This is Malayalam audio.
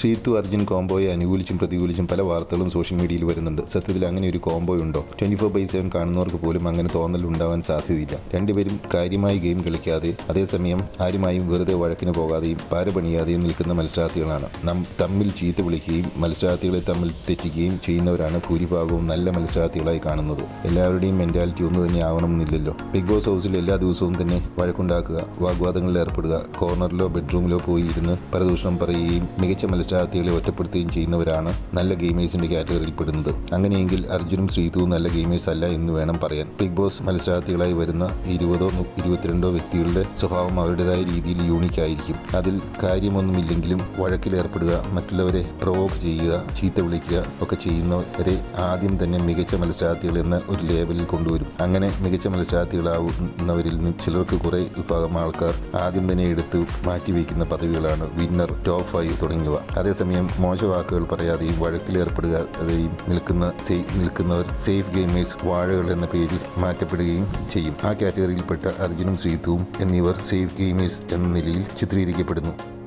ശ്രീത്തു അർജുൻ കോംബോയെ അനുകൂലിച്ചും പ്രതികൂലിച്ചും പല വാർത്തകളും സോഷ്യൽ മീഡിയയിൽ വരുന്നുണ്ട്. സത്യത്തിൽ അങ്ങനെ ഒരു കോംബോ ഉണ്ടോ? ട്വന്റി ഫോർ ബൈ സെവൻ കാണുന്നവർക്ക് പോലും അങ്ങനെ തോന്നൽ ഉണ്ടാവാൻ സാധ്യതയില്ല. രണ്ടുപേരും കാര്യമായി ഗെയിം കളിക്കാതെ അതേസമയം ആരുമായും വെറുതെ വഴക്കിന് പോകാതെയും പാരപണിയാതെയും നിൽക്കുന്ന മത്സരാർത്ഥികളാണ്. നാം തമ്മിൽ ചീത്ത വിളിക്കുകയും മത്സരാർത്ഥികളെ തമ്മിൽ തെറ്റിക്കുകയും ചെയ്യുന്നവരാണ് ഭൂരിഭാഗവും നല്ല മത്സരാർത്ഥികളായി കാണുന്നത്. എല്ലാവരുടെയും മെന്റാലിറ്റി ഒന്ന് തന്നെ ആവണമെന്നില്ലല്ലോ. ബിഗ് ബോസ് ഹൗസിൽ എല്ലാ ദിവസവും തന്നെ വഴക്കുണ്ടാക്കുക വാഗ്വാദങ്ങളിൽ ഏർപ്പെടുക കോർണറിലോ ബെഡ്റൂമിലോ പോയി ഇരുന്ന് പരദൂഷണം പറയുകയും മികച്ച മത്സരാർത്ഥികളെ ഒറ്റപ്പെടുത്തുകയും ചെയ്യുന്നവരാണ് നല്ല ഗെയിമേഴ്സിന്റെ കാറ്റഗറിയിൽ പെടുന്നത് അങ്ങനെയെങ്കിൽ അർജുനും ശ്രീതുവും നല്ല ഗെയിമേഴ്സ് അല്ല എന്ന് വേണം പറയാൻ. ബിഗ് ബോസ് മത്സരാർത്ഥികളായി വരുന്ന ഇരുപതോ ഇരുപത്തിരണ്ടോ വ്യക്തികളുടെ സ്വഭാവം അവരുടേതായ രീതിയിൽ യൂണിക് ആയിരിക്കും. അതിൽ കാര്യമൊന്നുമില്ലെങ്കിലും വഴക്കിലേർപ്പെടുക മറ്റുള്ളവരെ പ്രൊവോക്ക് ചെയ്യുക ചീത്ത വിളിക്കുക ഒക്കെ ചെയ്യുന്നവരെ ആദ്യം തന്നെ മികച്ച മത്സരാർത്ഥികൾ എന്ന ഒരു ലേബലിൽ കൊണ്ടുവരും. അങ്ങനെ മികച്ച മത്സരാർത്ഥികളാവുന്നവരിൽ നിന്ന് ചിലർക്ക് കുറേ വിഭാഗം ആൾക്കാർ ആദ്യം തന്നെ എടുത്ത് മാറ്റിവെക്കുന്ന പദവികളാണ് വിന്നർ ടോപ്പ് ഫൈവ് തുടങ്ങിയവ. അതേസമയം മോശ മോശവാക്കുകൾ പറയാതെയും വഴക്കിലേർപ്പെടുകയും നിൽക്കുന്ന സേ- നിൽക്കുന്നവർ സേഫ് ഗെയിമേഴ്സ് വാഴകൾ എന്ന പേരിൽ മാറ്റപ്പെടുകയും ചെയ്യും. ആ കാറ്റഗറിയിൽപ്പെട്ട അർജുനും ശ്രീതുവും എന്നിവർ സേഫ് ഗെയിമേഴ്സ് എന്ന നിലയിൽ ചിത്രീകരിക്കപ്പെടുന്നു.